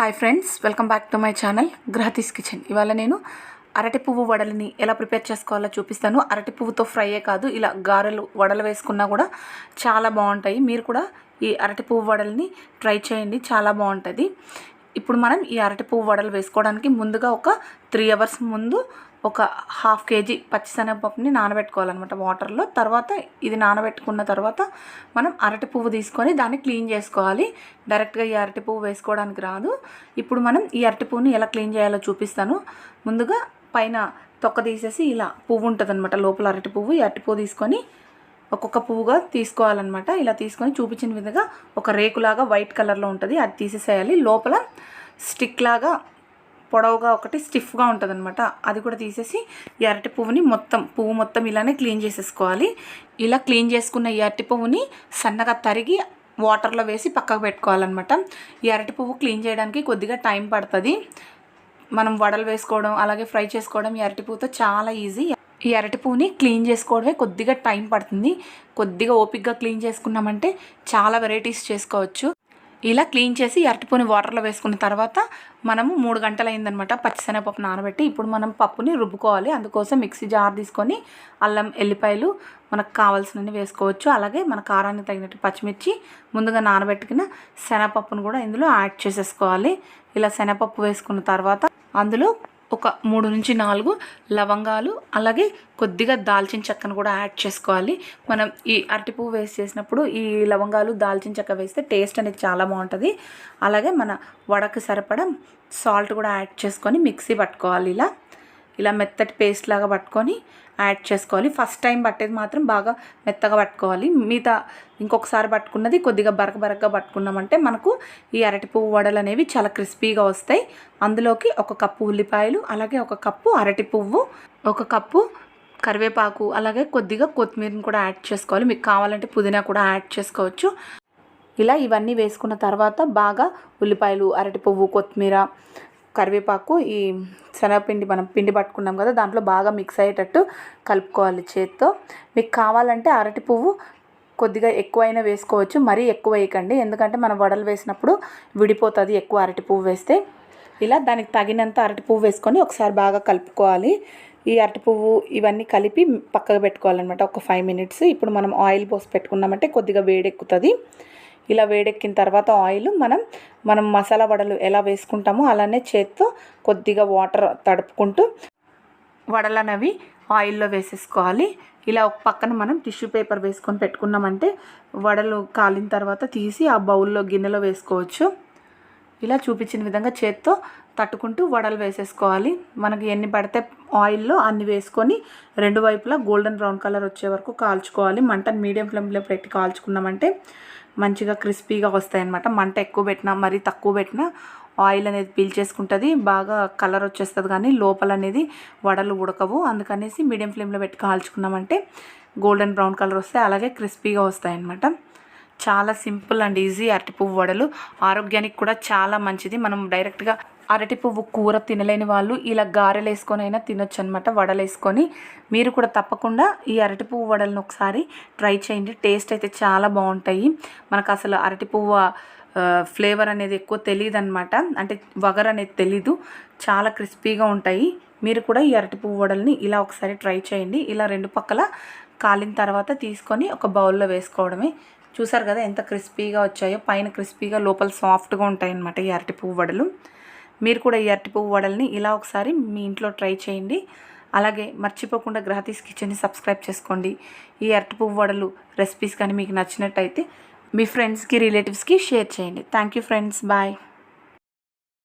Hi friends welcome back to my channel గ్రహతీస్ kitchen. ఇవాళ నేను అరటి పువ్వు వడలని ఎలా ప్రిపేర్ చేసుకోవాలో చూపిస్తాను. అరటి పువ్వుతో ఫ్రైయే కాదు ఇలా గారెలు వడలు వేసుకున్నా కూడా చాలా బాగుంటాయి. మీరు కూడా ఈ అరటి పువ్వు వడల్ని ట్రై చేయండి చాలా బాగుంటుంది. ఇప్పుడు మనం ఈ అరటి పువ్వు వడలు వేసుకోవడానికి ముందుగా ఒక త్రీ అవర్స్ ముందు ఒక హాఫ్ కేజీ పచ్చిశనగపప్పుని నానబెట్టుకోవాలన్నమాట వాటర్లో తర్వాత ఇది నానబెట్టుకున్న తర్వాత మనం అరటి పువ్వు తీసుకొని దాన్ని క్లీన్ చేసుకోవాలి. డైరెక్ట్గా ఈ అరటి పువ్వు వేసుకోవడానికి రాదు. ఇప్పుడు మనం ఈ అరటి పువ్వుని ఎలా క్లీన్ చేయాలో చూపిస్తాను. ముందుగా పైన తొక్క తీసేసి ఇలా పువ్వు ఉంటుంది అనమాట లోపల అరటి పువ్వు ఈ అరటి పువ్వు తీసుకొని ఒక్కొక్క పువ్వుగా తీసుకోవాలన్నమాట. ఇలా తీసుకొని చూపించిన విధంగా ఒక రేకులాగా వైట్ కలర్లో ఉంటుంది. అది తీసేసేయాలి. లోపల స్టిక్ లాగా పొడవుగా ఒకటి స్టిఫ్గా ఉంటుంది అనమాట అది కూడా తీసేసి ఈ అరటి పువ్వుని మొత్తం పువ్వు మొత్తం ఇలానే క్లీన్ చేసేసుకోవాలి. ఇలా క్లీన్ చేసుకున్న ఈ అరటి పువ్వుని సన్నగా తరిగి వాటర్లో వేసి పక్కకు పెట్టుకోవాలన్నమాట. ఈ అరటి పువ్వు క్లీన్ చేయడానికి కొద్దిగా టైం పడుతుంది. మనం వడలు వేసుకోవడం అలాగే ఫ్రై చేసుకోవడం ఈ అరటి పువ్వుతో చాలా ఈజీ. ఈ అరటిపూని పువ్వుని క్లీన్ చేసుకోవడమే కొద్దిగా టైం పడుతుంది. కొద్దిగా ఓపిక్గా క్లీన్ చేసుకున్నామంటే చాలా వెరైటీస్ చేసుకోవచ్చు. ఇలా క్లీన్ చేసి అరటిపూని వాటర్లో వేసుకున్న తర్వాత మనము మూడు గంటలు అయిందనమాట పచ్చిశనగపప్పు నానబెట్టి ఇప్పుడు మనం పప్పుని రుబ్బుకోవాలి. అందుకోసం మిక్సీ జార్ తీసుకొని అల్లం ఎల్లిపాయలు మనకు కావాల్సినవి వేసుకోవచ్చు. అలాగే మన కారానికి తగినట్టు పచ్చిమిర్చి ముందుగా నానబెట్టుకున్న శనగపప్పును కూడా ఇందులో యాడ్ చేసేసుకోవాలి. ఇలా శనగపప్పు వేసుకున్న తర్వాత అందులో ఒక మూడు నుంచి నాలుగు లవంగాలు అలాగే కొద్దిగా దాల్చిన చెక్కను కూడా యాడ్ చేసుకోవాలి. మనం ఈ అరటి పువ్వు వేసి చేసినప్పుడు ఈ లవంగాలు దాల్చిన చెక్క వేస్తే టేస్ట్ అనేది చాలా బాగుంటుంది. అలాగే మన వడకు సరిపడా సాల్ట్ కూడా యాడ్ చేసుకొని మిక్సీ పట్టుకోవాలి ఇలా. ఇలా మెత్తటి పేస్ట్ లాగా పట్టుకొని యాడ్ చేసుకోవాలి. ఫస్ట్ టైం పట్టేది మాత్రం బాగా మెత్తగా పట్టుకోవాలి. మిగతా ఇంకొకసారి పట్టుకున్నది కొద్దిగా బరక బరకగా పట్టుకున్నామంటే మనకు ఈ అరటి పువ్వు వడలు అనేవి చాలా క్రిస్పీగా వస్తాయి. అందులోకి ఒక కప్పు ఉల్లిపాయలు అలాగే ఒక కప్పు అరటి పువ్వు ఒక కప్పు కరివేపాకు అలాగే కొద్దిగా కొత్తిమీరని కూడా యాడ్ చేసుకోవాలి. మీకు కావాలంటే పుదీనా కూడా యాడ్ చేసుకోవచ్చు. ఇలా ఇవన్నీ వేసుకున్న తర్వాత బాగా ఉల్లిపాయలు అరటి పువ్వు కొత్తిమీర కరివేపాకు ఈ శనగపిండి మనం పిండి పట్టుకున్నాం కదా దాంట్లో బాగా మిక్స్ అయ్యేటట్టు కలుపుకోవాలి చేత్తో. మీకు కావాలంటే అరటి పువ్వు కొద్దిగా ఎక్కువైనా వేసుకోవచ్చు మరీ ఎక్కువ వేయకండి. ఎందుకంటే మనం వడలు వేసినప్పుడు విడిపోతుంది ఎక్కువ అరటి పువ్వు వేస్తే. ఇలా దానికి తగినంత అరటి పువ్వు వేసుకొని ఒకసారి బాగా కలుపుకోవాలి. ఈ అరటి పువ్వు ఇవన్నీ కలిపి పక్కకు పెట్టుకోవాలన్నమాట ఒక ఫైవ్ మినిట్స్ ఇప్పుడు మనం ఆయిల్ పోసి పెట్టుకున్నామంటే కొద్దిగా వేడెక్కుతుంది. ఇలా వేడెక్కిన తర్వాత ఆయిల్ మనం మనం మసాలా వడలు ఎలా వేసుకుంటామో అలానే చేత్తో కొద్దిగా వాటర్ తడుపుకుంటూ వడలనవి ఆయిల్లో వేసేసుకోవాలి. ఇలా ఒక పక్కన మనం టిష్యూ పేపర్ వేసుకొని పెట్టుకున్నామంటే వడలు కాలిన తర్వాత తీసి ఆ బౌల్లో గిన్నెలో వేసుకోవచ్చు. ఇలా చూపించిన విధంగా చేత్తో తట్టుకుంటూ వడలు వేసేసుకోవాలి. మనకి ఎన్ని పడితే ఆయిల్లో అన్ని వేసుకొని రెండు వైపులా గోల్డెన్ బ్రౌన్ కలర్ వచ్చే వరకు కాల్చుకోవాలి. మంటను మీడియం ఫ్లేమ్లో పెట్టి కాల్చుకున్నామంటే మంచిగా క్రిస్పీగా వస్తాయి అనమాట మంట ఎక్కువ పెట్టినా మరీ తక్కువ పెట్టినా ఆయిల్ అనేది పీల్చేసుకుంటుంది బాగా కలర్ వచ్చేస్తుంది కానీ లోపల అనేది వడలు ఉడకవు. అందుకనేసి మీడియం ఫ్లేమ్లో పెట్టి కాల్చుకున్నామంటే గోల్డెన్ బ్రౌన్ కలర్ వస్తాయి. అలాగే క్రిస్పీగా వస్తాయి అనమాట చాలా సింపుల్ అండ్ ఈజీ అరటి పువ్వు వడలు. ఆరోగ్యానికి కూడా చాలా మంచిది. మనం డైరెక్ట్గా అరటి పువ్వు కూర తినలేని వాళ్ళు ఇలా గారెలు వేసుకొని అయినా తినొచ్చు అనమాట వడలు వేసుకొని మీరు కూడా తప్పకుండా ఈ అరటి పువ్వు వడలను ఒకసారి ట్రై చేయండి. టేస్ట్ అయితే చాలా బాగుంటాయి. మనకు అసలు అరటి పువ్వు ఫ్లేవర్ అనేది ఎక్కువ తెలియదు అనమాట అంటే వగర్ అనేది తెలీదు. చాలా క్రిస్పీగా ఉంటాయి. మీరు కూడా ఈ అరటి పువ్వు వడల్ని ఇలా ఒకసారి ట్రై చేయండి. ఇలా రెండు పక్కల కాలిన తర్వాత తీసుకొని ఒక బౌల్లో వేసుకోవడమే. చూసారు కదా ఎంత క్రిస్పీగా వచ్చాయో? పైన క్రిస్పీగా లోపల సాఫ్ట్గా ఉంటాయి అన్నమాట ఈ అరటి పువ్వు వడలు. మీరు కూడా ఈ అరటి పువ్వు వడల్ని ఇలా ఒకసారి మీ ఇంట్లో ట్రై చేయండి. అలాగే మర్చిపోకుండా గ్రహతీస్ కిచెన్ని సబ్స్క్రైబ్ చేసుకోండి. ఈ అరటి పువ్వు వడలు రెసిపీస్ కానీ మీకు నచ్చినట్టయితే మీ ఫ్రెండ్స్కి రిలేటివ్స్కి షేర్ చేయండి. Thank you friends bye